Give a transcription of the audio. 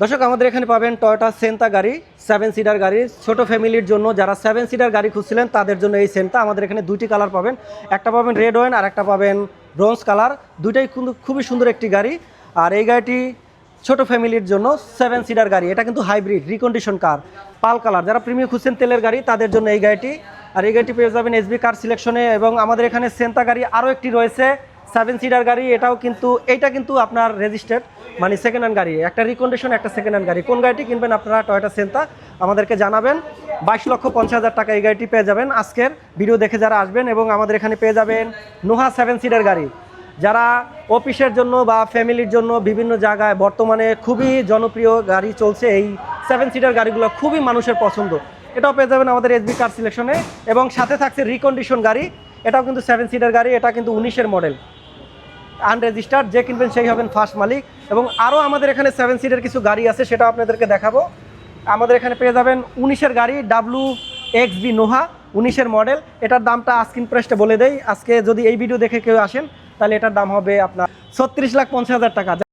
দর্শক, আমাদের এখানে পাবেন টয়োটা সেন্তা গাড়ি সেভেন সিটার গাড়ি। ছোট ফ্যামিলির জন্য যারা সেভেন সিটার গাড়ি খুঁজছিলেন, তাদের জন্য এই সেন্তা আমাদের এখানে দুইটি কালার পাবেন। একটা পাবেন রেড ওয়েন আর একটা পাবেন ব্রোঞ্জ কালার দুইটাই কিন্তু খুবই সুন্দর একটি গাড়ি। আর এই গাড়িটি ছোট ফ্যামিলির জন্য সেভেন সিটার গাড়ি। এটা কিন্তু hybrid recondition car pearl colour যারা প্রিমিয়াম খুঁজছেন তেলের গাড়ি, তাদের জন্য এই গাড়িটি। আর এই গাড়িটি পেয়ে যাবেন এসবি কার সিলেকশনে এবং আমাদের এখানে সেন্তা গাড়ি আরও একটি রয়েছে। সেভেন সিটার গাড়ি, এটাও কিন্তু এইটা কিন্তু আপনার রেজিস্টার্ড মানে সেকেন্ড হ্যান্ড গাড়ি। একটা রিকন্ডিশন একটা সেকেন্ড হ্যান্ড গাড়ি। কোন গাড়িটি কিনবেন আপনারা টয়োটা সেন্তা আমাদেরকে জানাবেন। বাইশ লক্ষ পঞ্চাশ হাজার টাকা এই গাড়িটি পেয়ে যাবেন। আজকের ভিডিও দেখে যারা আসবেন এবং আমাদের এখানে পেয়ে যাবেন নোহা সেভেন সিটার গাড়ি। যারা অফিসের জন্য বা ফ্যামিলির জন্য বিভিন্ন জায়গায় বর্তমানে খুবই জনপ্রিয় গাড়ি চলছে, এই সেভেন সিটার গাড়িগুলো খুবই মানুষের পছন্দ। এটাও পেয়ে যাবেন আমাদের এসবি কার সিলেকশনে এবং সাথে থাকছে রিকন্ডিশন গাড়ি। এটাও কিন্তু সেভেন সিটার গাড়ি, এটা কিন্তু উনিশের মডেল আনরেজিস্টার্ড যে কিনবেন সেই হবেন ফার্স্ট মালিক। এবং আরও আমাদের এখানে সেভেন সিটের কিছু গাড়ি আছে সেটা আপনাদেরকে দেখাবো। আমাদের এখানে পেয়ে যাবেন উনিশের গাড়ি ডাব্লু এক্স বি নোহা, উনিশের মডেল এটার দামটা আস্কিন প্রেসটা বলে দেই। আজকে যদি এই ভিডিও দেখে কেউ আসেন, তাহলে এটার দাম হবে আপনার ছত্রিশ লাখ পঞ্চাশ হাজার টাকা।